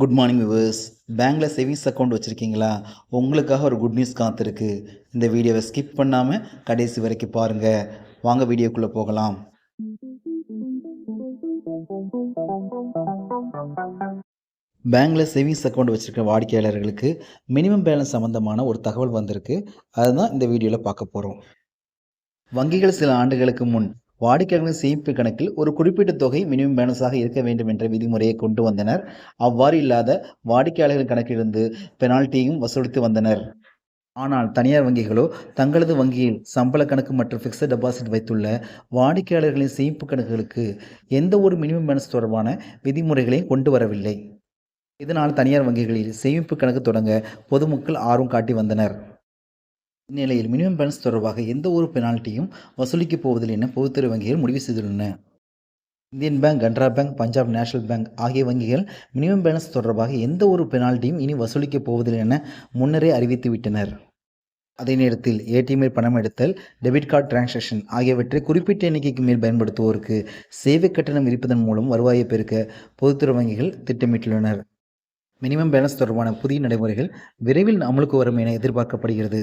Good morning viewers பேங்கில் savings account வச்சுருக்கீங்களா? உங்களுக்காக ஒரு குட் நியூஸ் காத்திருக்கு. இந்த வீடியோவை ஸ்கிப் பண்ணாமல் கடைசி வரைக்கும் பாருங்கள் வாங்க வீடியோக்குள்ளே போகலாம். பேங்கில் சேவிங்ஸ் அக்கௌண்ட் வச்சுருக்க வாடிக்கையாளர்களுக்கு மினிமம் பேலன்ஸ் சம்மந்தமான ஒரு தகவல் வந்திருக்கு. அதுதான் இந்த வீடியோவில் பார்க்க போகிறோம் வங்கிகள் சில ஆண்டுகளுக்கு முன் வாடிக்கையாளர்களின் சேமிப்பு கணக்கில் ஒரு குறிப்பிட்ட தொகை மினிமம் பேலன்ஸாக இருக்க வேண்டும் என்ற விதிமுறையை கொண்டு வந்தனர். அவ்வாறு இல்லாத வாடிக்கையாளர்கள் கணக்கிலிருந்து பெனால்ட்டியும் வசூலித்து வந்தனர். ஆனால் தனியார் வங்கிகளோ தங்களது வங்கியில் சம்பள கணக்கு மற்றும் ஃபிக்ஸட் டெபாசிட் வைத்துள்ள வாடிக்கையாளர்களின் சேமிப்பு கணக்குகளுக்கு எந்த ஒரு மினிமம் பேலன்ஸ் தொடர்பான விதிமுறைகளையும் கொண்டு வரவில்லை. இதனால் தனியார் வங்கிகளில் சேமிப்பு கணக்கு தொடங்க பொதுமக்கள் ஆர்வம் காட்டி வந்தனர். இந்நிலையில் மினிமம் பேலன்ஸ் தொடர்பாக எந்த ஒரு பெனால்ட்டியும் வசூலிக்கப் போவதில்லை என பொதுத்துறை வங்கிகள் முடிவு செய்துள்ளன. Indian Bank Canara Bank Punjab National Bank ஆகிய வங்கிகள் மினிமம் பேலன்ஸ் தொடர்பாக எந்த ஒரு பெனால்ட்டியும் இனி வசூலிக்கப் போவதில்லை என முன்னரே அறிவித்துவிட்டனர் அதே நேரத்தில் ஏடிஎம்மில் பணம் எடுத்தல் டெபிட் கார்டு டிரான்சாக்ஷன் ஆகியவற்றை குறிப்பிட்ட எண்ணிக்கைக்கு மேல் பயன்படுத்துவோருக்கு சேவை கட்டணம் விரிப்பதன் மூலம் வருவாயை பெருக்க பொதுத்துறை வங்கிகள் திட்டமிட்டுள்ளனர். மினிமம் பேலன்ஸ் தொடர்பான புதிய நடைமுறைகள் விரைவில் அமலுக்கு வரும் என எதிர்பார்க்கப்படுகிறது.